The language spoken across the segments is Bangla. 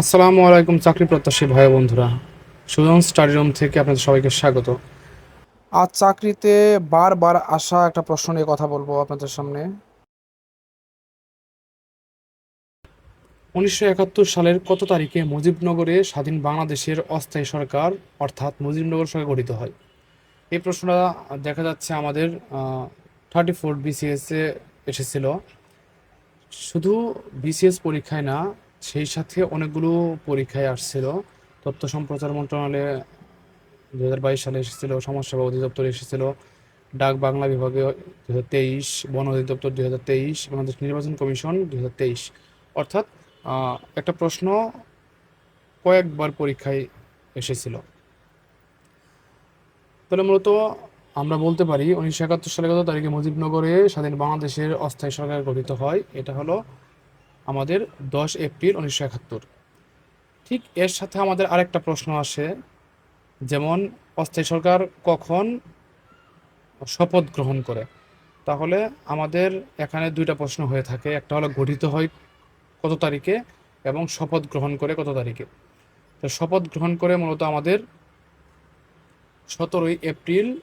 আসসালামু আলাইকুম চাকরি প্রত্যাশী ভাই বন্ধুরা। সুজন স্টাডি রুম থেকে আপনাদের সবাইকে স্বাগত। আজ চাকরিতে বারবার আসা একটা প্রশ্ন নিয়ে কথা বলব আপনাদের সামনে। উনিশশো একাত্তর সালের কত তারিখে মুজিবনগরে স্বাধীন বাংলাদেশের অস্থায়ী সরকার অর্থাৎ মুজিবনগর সরকার গঠিত হয়? এই প্রশ্নটা দেখা যাচ্ছে আমাদের থার্টি ফোর বিসিএসে এসেছিল। শুধু বিসিএস পরীক্ষায় না সেই সাথে অনেকগুলো পরীক্ষায় আসছিল। তথ্য সম্প্রচার মন্ত্রণালয়ে দু হাজার বাইশ সালে এসেছিল সমাজসেবা অধিদপ্তর এসেছিল, ডাক বাংলা বিভাগে দু হাজার তেইশ, বন অধিদপ্তর দু হাজার তেইশ, বাংলাদেশ নির্বাচন কমিশন দু হাজার তেইশ। অর্থাৎ একটা প্রশ্ন কয়েকবার পরীক্ষায় এসেছিল। তাহলে মূলত আমরা বলতে পারি, উনিশশো একাত্তর সালে কত তারিখে মুজিবনগরে স্বাধীন বাংলাদেশের অস্থায়ী সরকার গঠিত হয়। এটা হলো আমাদের দশ এপ্রিল উনিশশো একাত্তর। ঠিক এর সাথে আমাদের আরেকটা প্রশ্ন আসে, যেমন, অস্থায়ী সরকার কখন শপথ গ্রহণ করে? তাহলে আমাদের এখানে দুইটা প্রশ্ন হয়ে থাকে। একটা হলো, গঠিত হয় কত তারিখে এবং শপথ গ্রহণ করে কত তারিখে? তো শপথ গ্রহণ করে মূলত আমাদের সতেরোই এপ্রিল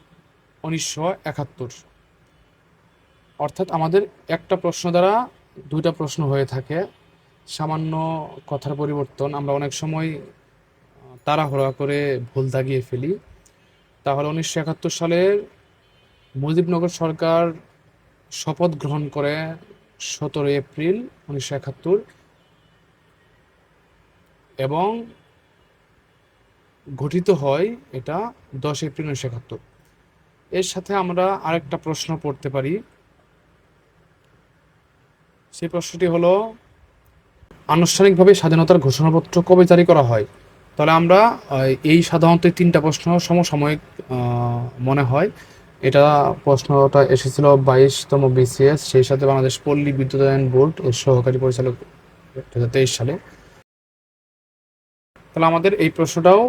উনিশশো একাত্তর। অর্থাৎ আমাদের একটা প্রশ্ন দ্বারা দুইটা প্রশ্ন হয়ে থাকে। সামান্য কথার পরিবর্তন, আমরা অনেক সময় তাড়াহুড়া করে ভুল দাগিয়ে ফেলি। তাহলে উনিশশো একাত্তর সালের মুজিবনগর সরকার শপথ গ্রহণ করে সতেরো এপ্রিল উনিশশো একাত্তর। এবং গঠিত হয় এটা দশ এপ্রিল উনিশশো একাত্তর। এর সাথে আমরা আরেকটা প্রশ্ন পড়তে পারি। সেই প্রশ্নটি হলো, আনুষ্ঠানিকভাবে স্বাধীনতার ঘোষণাপত্র কবে জারি করা হয়? তাহলে আমরা এই সাধারণত তিনটা প্রশ্ন সমসাময়িক মনে হয়। এটা প্রশ্নটা এসেছিল বাইশতম বিসিএস, সেই সাথে বাংলাদেশ পল্লী বিদ্যুতায়ন বোর্ড এর সহকারী পরিচালক দু হাজার তেইশ সালে। তাহলে আমাদের এই প্রশ্নটাও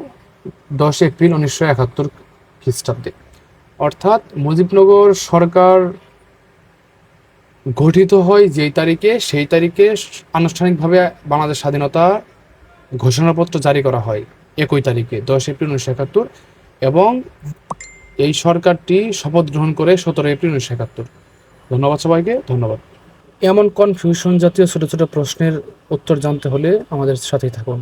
দশ এপ্রিল উনিশশো একাত্তর খ্রিস্টাব্দে। অর্থাৎ মুজিবনগর সরকার গঠিত হয় যেই তারিখে, সেই তারিখে আনুষ্ঠানিকভাবে বাংলাদেশ স্বাধীনতা ঘোষণাপত্র জারি করা হয়, একই তারিখে, দশ এপ্রিল উনিশশো একাত্তর। এবং এই সরকারটি শপথ গ্রহণ করে সতেরো এপ্রিল উনিশশো একাত্তর। ধন্যবাদ সবাইকে, ধন্যবাদ। এমন কনফিউশন জাতীয় ছোট ছোট প্রশ্নের উত্তর জানতে হলে আমাদের সাথেই থাকুন।